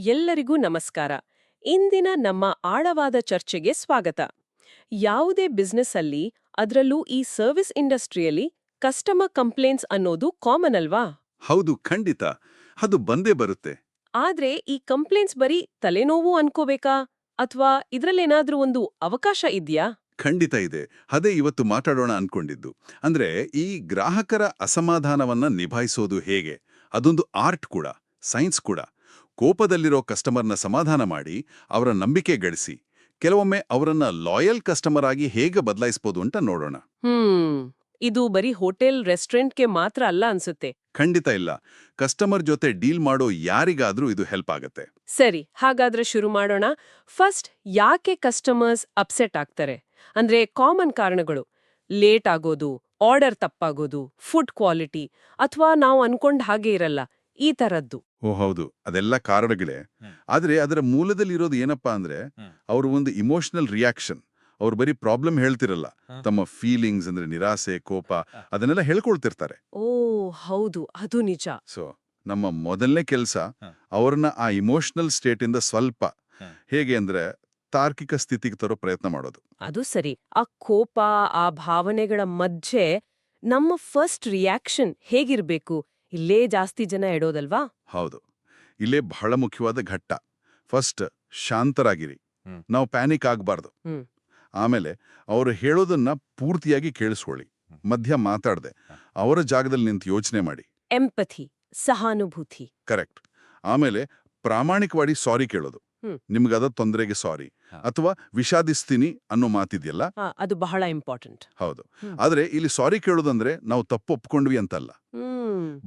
ಎಲ್ಲರಿಗೂ ನಮಸ್ಕಾರ. ಇಂದಿನ ನಮ್ಮ ಆಳವಾದ ಚರ್ಚೆಗೆ ಸ್ವಾಗತ. ಯಾವುದೇ ಬಿಸ್ನೆಸ್ ಅಲ್ಲಿ ಅದರಲ್ಲೂ ಈ ಸರ್ವಿಸ್ ಇಂಡಸ್ಟ್ರಿಯಲ್ಲಿ ಕಸ್ಟಮರ್ ಕಂಪ್ಲೇಂಟ್ಸ್ ಅನ್ನೋದು ಕಾಮನ್ ಅಲ್ವಾ? ಹೌದು ಖಂಡಿತ. ಅದು ಬಂದೇ ಬರುತ್ತೆ. ಆದ್ರೆ ಈ ಕಂಪ್ಲೇಂಟ್ಸ್ ಬರೀ ತಲೆನೋವು ಅನ್ಕೋಬೇಕಾ? ಅಥವಾ ಇದ್ರಲ್ಲೇನಾದ್ರೂ ಒಂದು ಅವಕಾಶ ಇದ್ಯಾ? ಖಂಡಿತ ಇದೆ. ಅದೇ ಇವತ್ತು ಮಾತಾಡೋಣ ಅನ್ಕೊಂಡಿದ್ದು. ಅಂದ್ರೆ ಈ ಗ್ರಾಹಕರ ಅಸಮಾಧಾನವನ್ನ ನಿಭಾಯಿಸೋದು ಹೇಗೆ? ಅದೊಂದು ಆರ್ಟ್ ಕೂಡ ಸೈನ್ಸ್ ಕೂಡ. ಕೋಪದಲ್ಲಿರೋ ಕಸ್ಟಮರ್ನ ಸಮಾಧಾನ ಮಾಡಿ ಅವರ ನಂಬಿಕೆ ಗಳಿಸಿ ಕೆಲವೊಮ್ಮೆ ಅವರನ್ನ ಲಾಯಲ್ ಕಸ್ಟಮರ್ ಆಗಿ ಹೇಗೆ ಬದಲಾಯಿಸಬಹುದು ಅಂತ ನೋಡೋಣ. ಇದು ಬರೀ ಹೋಟೆಲ್ ರೆಸ್ಟೋರೆಂಟ್ಗೆ ಮಾತ್ರ ಅಲ್ಲ ಅನ್ಸುತ್ತೆ. ಖಂಡಿತ ಇಲ್ಲ. ಕಸ್ಟಮರ್ ಜೊತೆ ಡೀಲ್ ಮಾಡೋ ಯಾರಿಗಾದ್ರೂ ಇದು ಹೆಲ್ಪ್ ಆಗುತ್ತೆ. ಸರಿ ಹಾಗಾದ್ರೆ ಶುರು ಮಾಡೋಣ. ಫಸ್ಟ್ ಯಾಕೆ ಕಸ್ಟಮರ್ಸ್ ಅಪ್ಸೆಟ್ ಆಗ್ತಾರೆ? ಅಂದ್ರೆ ಕಾಮನ್ ಕಾರಣಗಳು. ಲೇಟ್ ಆಗೋದು ಆರ್ಡರ್ ತಪ್ಪಾಗೋದು ಫುಡ್ ಕ್ವಾಲಿಟಿ ಅಥವಾ ನಾವು ಅನ್ಕೊಂಡ್ ಹಾಗೆ ಇರಲ್ಲ ಈ ತರದ್ದು. ಓ ಹೌದು. ಅದೆಲ್ಲ ಕಾರಣಗಳೇ. ಆದ್ರೆ ಅದರ ಮೂಲದಲ್ಲಿರೋದು ಏನಪ್ಪಾ ಅಂದ್ರೆ. ಅವ್ರ ಒಂದು ಇಮೋಷನಲ್ ರಿಯಾಕ್ಷನ್ ಅವ್ರು ಬರೀ ಪ್ರಾಬ್ಲಮ್ ಹೇಳ್ತಿರಲ್ಲ. ತಮ್ಮ ಫೀಲಿಂಗ್ಸ್ ಅಂದ್ರೆ ನಿರಾಸೆ ಕೋಪ ಅದನ್ನೆಲ್ಲ ಹೇಳ್ಕೊಳ್ತಿರ್ತಾರೆ. ಓ ಹೌದು. ಅದು ನಿಜ. ಸೊ ನಮ್ಮ ಮೊದಲನೇ ಕೆಲಸ. ಅವ್ರನ್ನ ಆ ಇಮೋಷನಲ್ ಸ್ಟೇಟ್ ಇಂದ ಸ್ವಲ್ಪ ಹೇಗೆ ಅಂದ್ರೆ ತಾರ್ಕಿಕ ಸ್ಥಿತಿಗೆ ತರೋ ಪ್ರಯತ್ನ ಮಾಡೋದು. ಅದು ಸರಿ. ಆ ಕೋಪ ಆ ಭಾವನೆಗಳ ಮಧ್ಯೆ ನಮ್ಮ ಫಸ್ಟ್ ರಿಯಾಕ್ಷನ್ ಹೇಗಿರ್ಬೇಕು? ಇಲ್ಲೇ ಜಾಸ್ತಿ ಜನ ಇಡೋದಲ್ವಾ ಹೌದು. ಇಲ್ಲೇ ಬಹಳ ಮುಖ್ಯವಾದ ಘಟ್ಟ. ಫಸ್ಟ್ ಶಾಂತರಾಗಿರಿ. ನಾವು ಪ್ಯಾನಿಕ್ ಆಗಬಾರ್ದು. ಆಮೇಲೆ ಅವರು ಹೇಳೋದನ್ನ ಪೂರ್ತಿಯಾಗಿ ಕೇಳಿಸ್ಕೊಳ್ಳಿ. ಮಧ್ಯ ಮಾತಾಡದೆ. ಅವರ ಜಾಗದಲ್ಲಿ ನಿಂತು ಯೋಚನೆ ಮಾಡಿ. ಎಂಪಥಿ ಸಹಾನುಭೂತಿ. ಕರೆಕ್ಟ್ ಆಮೇಲೆ ಪ್ರಾಮಾಣಿಕವಾಗಿ ಸಾರಿ ಕೇಳೋದು. ನಿಮ್ಗದ ತೊಂದರೆಗೆ ಸಾರಿ. ಅಥವಾ ವಿಷಾದಿಸ್ತೀನಿ ಅನ್ನೋ ಮಾತಿದೆಯಲ್ಲ? ಅದು ಬಹಳ ಇಂಪಾರ್ಟೆಂಟ್ ಹೌದು. ಆದ್ರೆ ಇಲ್ಲಿ ಸಾರಿ ಕೇಳೋದಂದ್ರೆ ನಾವು ತಪ್ಪು ಒಪ್ಕೊಂಡ್ವಿ ಅಂತಲ್ಲ.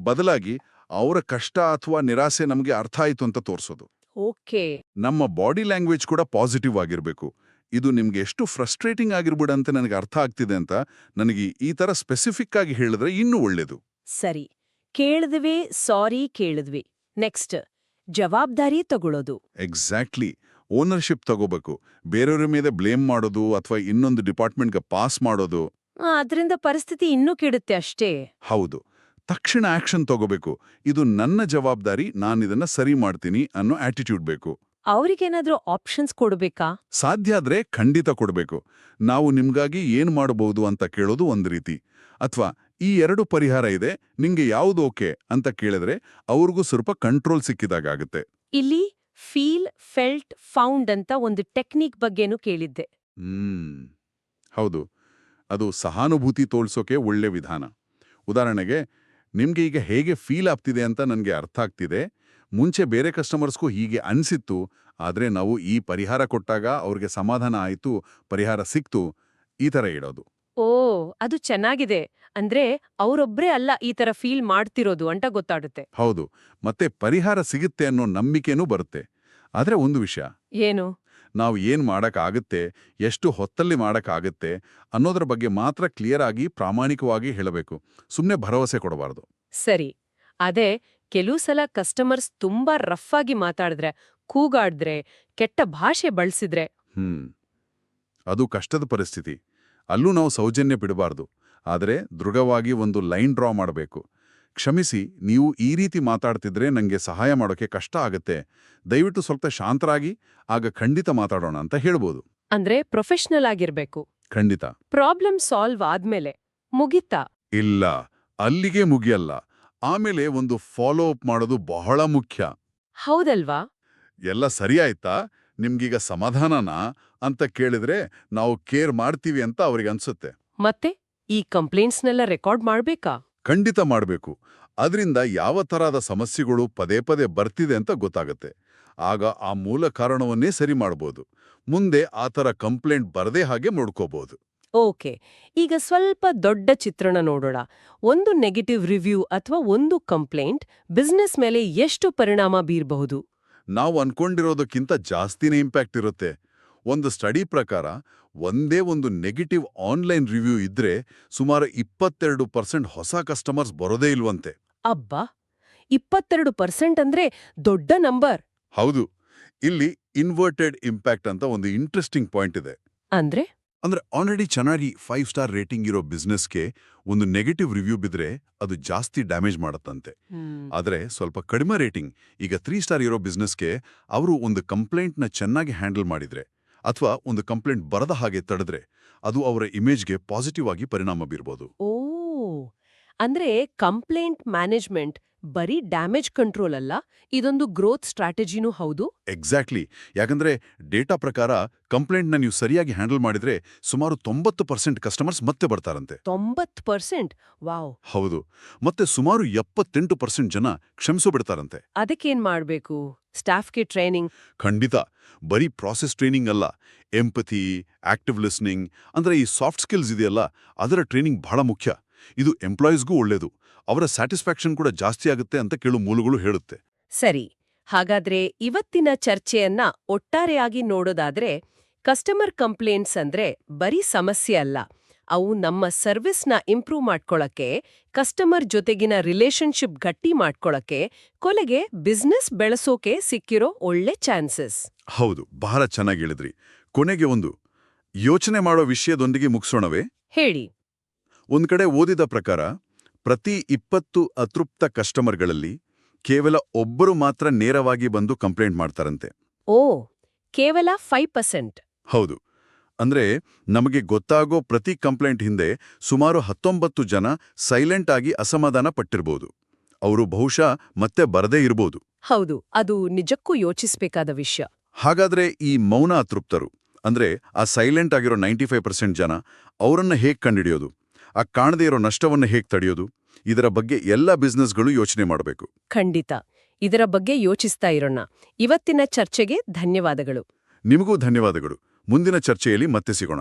ಬದಲಾಗಿ ಅವರ ಕಷ್ಟ ಅಥವಾ ನಿರಾಸೆ ನಮಗೆ ಅರ್ಥ ಆಯಿತು ಅಂತ ತೋರಿಸೋದು. ಓಕೆ. ನಮ್ಮ ಬಾಡಿ ಲ್ಯಾಂಗ್ವೇಜ್ ಕೂಡ ಪಾಸಿಟಿವ್ ಆಗಿರಬೇಕು. ಇದು ನಿಮ್ಗೆ ಎಷ್ಟು ಫ್ರಸ್ಟ್ರೇಟಿಂಗ್ ಆಗಿರ್ಬಿಡಂತೆ ನನಗೆ ಅರ್ಥ ಆಗ್ತಿದೆ ಅಂತ ನನಗೆ ಈ ತರ ಸ್ಪೆಸಿಫಿಕ್ ಆಗಿ ಹೇಳಿದ್ರೆ ಇನ್ನೂ ಒಳ್ಳೇದು. ಸರಿ. ಕೇಳಿದ್ವಿ ಸಾರಿ ಕೇಳಿದ್ವಿ. ನೆಕ್ಸ್ಟ್ ಜವಾಬ್ದಾರಿ ತಗೊಳ್ಳೋದು ಎಕ್ಸಾಕ್ಟ್ಲಿ. ಓನರ್ಶಿಪ್ ತಗೋಬೇಕು. ಬೇರೆಯವ್ರ ಮೇಲೆ ಬ್ಲೇಮ್ ಮಾಡೋದು ಅಥವಾ ಇನ್ನೊಂದು ಡಿಪಾರ್ಟ್ಮೆಂಟ್ಗೆ ಪಾಸ್ ಮಾಡೋದು. ಅದರಿಂದ ಅದ್ರಿಂದ ಪರಿಸ್ಥಿತಿ ಇನ್ನೂ ಕೆಡುತ್ತೆ ಅಷ್ಟೇ. ಹೌದು. ತಕ್ಷಣ ಆಕ್ಷನ್ ತಗೋಬೇಕು. ಇದು ನನ್ನ ಜವಾಬ್ದಾರಿ ನಾನಿದನ್ನ ಸರಿ ಮಾಡ್ತೀನಿ ಅನ್ನೋ ಆಟಿಟ್ಯೂಡ್ ಬೇಕು. ಅವ್ರಿಗೇನಾದ್ರೂ ಆಪ್ಷನ್ಸ್ ಕೊಡಬೇಕಾ? ಸಾಧ್ಯ ಆದ್ರೆ ಖಂಡಿತ ಕೊಡಬೇಕು. ನಾವು ನಿಮ್ಗಾಗಿ ಏನ್ ಮಾಡಬಹುದು ಅಂತ ಕೇಳೋದು ಒಂದು ರೀತಿ. ಅಥವಾ ಈ ಎರಡು ಪರಿಹಾರ ಇದೆ ನಿಮ್ಗೆ ಯಾವುದು ಓಕೆ ಅಂತ ಕೇಳಿದ್ರೆ ಅವ್ರಿಗೂ ಸ್ವಲ್ಪ ಕಂಟ್ರೋಲ್ ಸಿಕ್ಕಿದಾಗುತ್ತೆ ಇಲ್ಲಿ ಫೀಲ್ ಫೆಲ್ಟ್ ಫೌಂಡ್ ಅಂತ ಒಂದು ಟೆಕ್ನಿಕ್ ಬಗ್ಗೆನೂ ಕೇಳಿದ್ದೆ. ಹ್ಮ್. ಹೌದು. ಅದು ಸಹಾನುಭೂತಿ ತೋಳ್ಸೋಕೆ ಒಳ್ಳೆ ವಿಧಾನ. ಉದಾಹರಣೆಗೆ ನಿಮ್ಗೆ ಈಗ ಹೇಗೆ ಫೀಲ್ ಆಗ್ತಿದೆ ಅಂತ ನನಗೆ ಅರ್ಥ ಆಗ್ತಿದೆ. ಮುಂಚೆ ಬೇರೆ ಕಸ್ಟಮರ್ಸ್ಗೂ ಹೀಗೆ ಅನ್ಸಿತ್ತು. ಆದ್ರೆ ನಾವು ಈ ಪರಿಹಾರ ಕೊಟ್ಟಾಗ ಅವ್ರಿಗೆ ಸಮಾಧಾನ ಆಯಿತು ಪರಿಹಾರ ಸಿಕ್ತು ಈ ಥರ ಇಡೋದು ಓ ಅದು ಚೆನ್ನಾಗಿದೆ. ಅಂದ್ರೆ ಅವರೊಬ್ಬರೇ ಅಲ್ಲ ಈ ತರ ಫೀಲ್ ಮಾಡ್ತಿರೋದು ಅಂತ ಗೊತ್ತಾಡುತ್ತೆ ಹೌದು. ಮತ್ತೆ ಪರಿಹಾರ ಸಿಗುತ್ತೆ ಅನ್ನೋ ನಂಬಿಕೆನೂ ಬರುತ್ತೆ. ಆದ್ರೆ ಒಂದು ವಿಷಯ. ಏನು? ನಾವು ಏನು ಮಾಡೋಕ್ಕಾಗುತ್ತೆ ಎಷ್ಟು ಹೊತ್ತಲ್ಲಿ ಮಾಡೋಕ್ಕಾಗುತ್ತೆ ಅನ್ನೋದ್ರ ಬಗ್ಗೆ ಮಾತ್ರ ಕ್ಲಿಯರ್ ಆಗಿ ಪ್ರಾಮಾಣಿಕವಾಗಿ ಹೇಳಬೇಕು. ಸುಮ್ಮನೆ ಭರವಸೆ ಕೊಡಬಾರ್ದು. ಸರಿ. ಅದೇ ಕೆಲವು ಸಲ ಕಸ್ಟಮರ್ಸ್ ತುಂಬಾ ರಫ್ ಆಗಿ ಮಾತಾಡಿದ್ರೆ ಕೂಗಾಡಿದ್ರೆ ಕೆಟ್ಟ ಭಾಷೆ ಬಳಸಿದ್ರೆ. ಹ್ಮ್. ಅದು ಕಷ್ಟದ ಪರಿಸ್ಥಿತಿ. ಅಲ್ಲೂ ನಾವು ಸೌಜನ್ಯ ಬಿಡಬಾರ್ದು. ಆದರೆ ದೃಢವಾಗಿ ಒಂದು ಲೈನ್ ಡ್ರಾ ಮಾಡಬೇಕು. ಕ್ಷಮಿಸಿ ನೀವು ಈ ರೀತಿ ಮಾತಾಡ್ತಿದ್ರೆ ನನಗೆ ಸಹಾಯ ಮಾಡೋಕೆ ಕಷ್ಟ ಆಗುತ್ತೆ. ದಯವಿಟ್ಟು ಸ್ವಲ್ಪ ಶಾಂತರಾಗಿ ಆಗ ಖಂಡಿತ ಮಾತಾಡೋಣ ಅಂತ ಹೇಳ್ಬೋದು. ಅಂದ್ರೆ ಪ್ರೊಫೆಷನಲ್ ಆಗಿರ್ಬೇಕು. ಖಂಡಿತ. ಪ್ರಾಬ್ಲಮ್ ಸಾಲ್ವ್ ಆದ್ಮೇಲೆ ಮುಗಿತಾ? ಇಲ್ಲ ಅಲ್ಲಿಗೆ ಮುಗಿಯಲ್ಲ. ಆಮೇಲೆ ಒಂದು ಫಾಲೋ ಅಪ್ ಮಾಡೋದು ಬಹಳ ಮುಖ್ಯ. ಹೌದಲ್ವಾ? ಎಲ್ಲ ಸರಿ ಆಯ್ತಾ? ನಿಮ್ಗೀಗ ಸಮಾಧಾನನಾ? ಅಂತ ಕೇಳಿದ್ರೆ ನಾವು ಕೇರ್ ಮಾಡ್ತೀವಿ ಅಂತ ಅವ್ರಿಗೆ ಅನ್ಸುತ್ತೆ. ಮತ್ತೆ ಈ ಕಂಪ್ಲೇಂಟ್ಸ್ನೆಲ್ಲ ರೆಕಾರ್ಡ್ ಮಾಡ್ಬೇಕಾ? ಖಂಡಿತ ಮಾಡಬೇಕು. ಅದರಿಂದ ಯಾವ ಥರದ ಸಮಸ್ಯೆಗಳು ಪದೇ ಪದೇ ಬರ್ತಿದೆ ಅಂತ ಗೊತ್ತಾಗುತ್ತೆ. ಆಗ ಆ ಮೂಲ ಕಾರಣವನ್ನೇ ಸರಿ ಮಾಡ್ಬೋದು. ಮುಂದೆ ಆ ಥರ ಕಂಪ್ಲೇಂಟ್ ಬರದೇ ಹಾಗೆ ನೋಡ್ಕೋಬಹುದು ಓಕೆ. ಈಗ ಸ್ವಲ್ಪ ದೊಡ್ಡ ಚಿತ್ರಣ ನೋಡೋಣ. ಒಂದು ನೆಗೆಟಿವ್ ರಿವ್ಯೂ ಅಥವಾ ಒಂದು ಕಂಪ್ಲೇಂಟ್ ಬಿಸ್ನೆಸ್ ಮೇಲೆ ಎಷ್ಟು ಪರಿಣಾಮ ಬೀರಬಹುದು? ನಾವು ಅನ್ಕೊಂಡಿರೋದಕ್ಕಿಂತ ಜಾಸ್ತಿನೇ ಇಂಪ್ಯಾಕ್ಟ್ ಇರುತ್ತೆ. ಒಂದು ಸ್ಟಡಿ ಪ್ರಕಾರ ಒಂದೇ ಒಂದು ನೆಗೆಟಿವ್ ಆನ್ಲೈನ್ ರಿವ್ಯೂ ಇದ್ರೆ ಸುಮಾರು ಇಪ್ಪತ್ತೆರಡು ಪರ್ಸೆಂಟ್ ಹೊಸ ಕಸ್ಟಮರ್ಸ್ ಬರೋದೇ ಇಲ್ವಂತೆ. ಅಬ್ಬಾ! ಇಪ್ಪತ್ತೆರಡು ಪರ್ಸೆಂಟ್ ಅಂದ್ರೆ ದೊಡ್ಡ ನಂಬರ್ ಹೌದು. ಇಲ್ಲಿ ಇನ್ವರ್ಟೆಡ್ ಇಂಪ್ಯಾಕ್ಟ್ ಅಂತ ಒಂದು ಇಂಟ್ರೆಸ್ಟಿಂಗ್ ಪಾಯಿಂಟ್ ಇದೆ. ಅಂದ್ರೆ? ಅಂದ್ರೆ ಆಲ್ರೆಡಿ ಚೆನ್ನಾಗಿ ಫೈವ್ ಸ್ಟಾರ್ ರೇಟಿಂಗ್ ಇರೋ ಬಿಸ್ನೆಸ್ಗೆ ಒಂದು ನೆಗೆಟಿವ್ ರಿವ್ಯೂ ಬಿದ್ರೆ ಅದು ಜಾಸ್ತಿ ಡ್ಯಾಮೇಜ್ ಮಾಡತ್ತಂತೆ. ಆದರೆ ಸ್ವಲ್ಪ ಕಡಿಮೆ ರೇಟಿಂಗ್ ಈಗ ತ್ರೀ ಸ್ಟಾರ್ ಇರೋ ಬಿಸ್ನೆಸ್ಗೆ ಅವರು ಒಂದು ಕಂಪ್ಲೇಂಟ್ನ ಚೆನ್ನಾಗಿ ಹ್ಯಾಂಡಲ್ ಮಾಡಿದ್ರೆ ಅಥವಾ ಒಂದು ಕಂಪ್ಲೇಂಟ್ ಬರದ ಹಾಗೆ ತಡೆದ್ರೆ ಅದು ಅವರ ಇಮೇಜ್ಗೆ ಪಾಸಿಟಿವ್ ಆಗಿ ಪರಿಣಾಮ ಬೀರ್ಬೋದು. ಓ! ಅಂದ್ರೆ ಕಂಪ್ಲೇಂಟ್ ಮ್ಯಾನೇಜ್ಮೆಂಟ್ ಬರೀ ಡ್ಯಾಮೇಜ್ ಕಂಟ್ರೋಲ್ ಅಲ್ಲ ಇದೊಂದು ಗ್ರೋತ್ ಸ್ಟ್ರಾಟಜಿನೂ ಹೌದು? ಎಕ್ಸಾಕ್ಟ್ಲಿ. ಯಾಕಂದ್ರೆ ಡೇಟಾ ಪ್ರಕಾರ ಕಂಪ್ಲೇಂಟ್ನ ನೀವು ಸರಿಯಾಗಿ ಹ್ಯಾಂಡಲ್ ಮಾಡಿದ್ರೆ ಸುಮಾರು ತೊಂಬತ್ತು ಪರ್ಸೆಂಟ್ ಕಸ್ಟಮರ್ಸ್ ಮತ್ತೆ ಬರ್ತಾರಂತೆ. ತೊಂಬತ್ತು ಪರ್ಸೆಂಟ್? ವಾವ್! ಹೌದು. ಮತ್ತೆ ಸುಮಾರು ಎಪ್ಪತ್ತೆಂಟು ಪರ್ಸೆಂಟ್ ಜನ ಕ್ಷಮಿಸೋ ಬಿಡ್ತಾರಂತೆ. ಅದಕ್ಕೇನ್ ಮಾಡ್ಬೇಕು? ಸ್ಟಾಫ್ಗೆ ಟ್ರೈನಿಂಗ್? ಖಂಡಿತ. ಬರೀ ಪ್ರಾಸೆಸ್ ಟ್ರೈನಿಂಗ್ ಅಲ್ಲ ಎಂಪತಿ ಆಕ್ಟಿವ್ ಲಿಸ್ನಿಂಗ್ ಅಂದರೆ ಈ ಸಾಫ್ಟ್ ಸ್ಕಿಲ್ಸ್ ಇದೆಯಲ್ಲ, ಅದರ ಟ್ರೈನಿಂಗ್ ಬಹಳ ಮುಖ್ಯ. ಇದು ಎಂಪ್ಲಾಯೀಸ್ಗೂ ಒಳ್ಳೆಯದು ಅವರ ಸ್ಯಾಟಿಸ್ಫ್ಯಾಕ್ಷನ್ ಕೂಡ ಜಾಸ್ತಿ ಆಗುತ್ತೆ ಅಂತ ಕೆಲವು ಮೂಲಗಳು ಹೇಳುತ್ತೆ. ಸರಿ, ಹಾಗಾದ್ರೆ ಇವತ್ತಿನ ಚರ್ಚೆಯನ್ನ ಒಟ್ಟಾರೆಯಾಗಿ ನೋಡೋದಾದ್ರೆ ಕಸ್ಟಮರ್ ಕಂಪ್ಲೇಂಟ್ಸ್ ಅಂದ್ರೆ ಬರೀ ಸಮಸ್ಯೆ ಅಲ್ಲ. ಅವು ನಮ್ಮ ಸರ್ವಿಸ್ನ ಇಂಪ್ರೂವ್ ಮಾಡ್ಕೊಳಕ್ಕೆ ಕಸ್ಟಮರ್ ಜೊತೆಗಿನ ರಿಲೇಶನ್ಶಿಪ್ ಗಟ್ಟಿ ಮಾಡ್ಕೊಳಕ್ಕೆ ಕೊಲೆಗೆ ಬಿಸ್ನೆಸ್ ಬೆಳೆಸೋಕೆ ಸಿಕ್ಕಿರೋ ಒಳ್ಳೆ ಚಾನ್ಸಸ್. ಹೌದು ಬಹಳ ಚೆನ್ನಾಗಿ ಹೇಳಿದ್ರಿ. ಕೊನೆಗೆ ಒಂದು ಯೋಚನೆ ಮಾಡೋ ವಿಷಯದೊಂದಿಗೆ ಮುಗಿಸೋಣವೇ? ಹೇಳಿ. ಒಂದ್ ಕಡೆ ಓದಿದ ಪ್ರಕಾರ ಪ್ರತಿ ಇಪ್ಪತ್ತು ಅತೃಪ್ತ ಕಸ್ಟಮರ್ಗಳಲ್ಲಿ ಕೇವಲ ಒಬ್ಬರು ಮಾತ್ರ ನೇರವಾಗಿ ಬಂದು ಕಂಪ್ಲೇಂಟ್ ಮಾಡ್ತಾರಂತೆ. ಓ ಕೇವಲ ಫೈವ್ ಪರ್ಸೆಂಟ್. ಹೌದು. ಅಂದ್ರೆ ನಮಗೆ ಗೊತ್ತಾಗೋ ಪ್ರತಿ ಕಂಪ್ಲೇಂಟ್ ಹಿಂದೆ ಸುಮಾರು ಹತ್ತೊಂಬತ್ತು ಜನ ಸೈಲೆಂಟ್ ಆಗಿ ಅಸಮಾಧಾನ ಪಟ್ಟಿರ್ಬೋದು. ಅವರು ಬಹುಶಃ ಮತ್ತೆ ಬರದೇ ಇರ್ಬೋದು. ಹೌದು ಅದು ನಿಜಕ್ಕೂ ಯೋಚಿಸಬೇಕಾದ ವಿಷಯ. ಹಾಗಾದ್ರೆ ಈ ಮೌನ ಅತೃಪ್ತರು ಅಂದ್ರೆ ಆ ಸೈಲೆಂಟ್ ಆಗಿರೋ ನೈಂಟಿ ಫೈವ್ ಪರ್ಸೆಂಟ್ ಜನ ಅವರನ್ನ ಹೇಗ್ ಕಂಡಿಡಿಯೋದು? ಆ ಕಾಣದೇ ಇರೋ ನಷ್ಟವನ್ನ ಹೇಗ್ ತಡೆಯೋದು? ಇದರ ಬಗ್ಗೆ ಎಲ್ಲ ಬಿಸ್ನೆಸ್ಗಳು ಯೋಚನೆ ಮಾಡಬೇಕು. ಖಂಡಿತ. ಇದರ ಬಗ್ಗೆ ಯೋಚಿಸ್ತಾ ಇರೋಣ. ಇವತ್ತಿನ ಚರ್ಚೆಗೆ ಧನ್ಯವಾದಗಳು. ನಿಮಗೂ ಧನ್ಯವಾದಗಳು. ಮುಂದಿನ ಚರ್ಚೆಯಲ್ಲಿ ಮತ್ತೆ ಸಿಗೋಣ.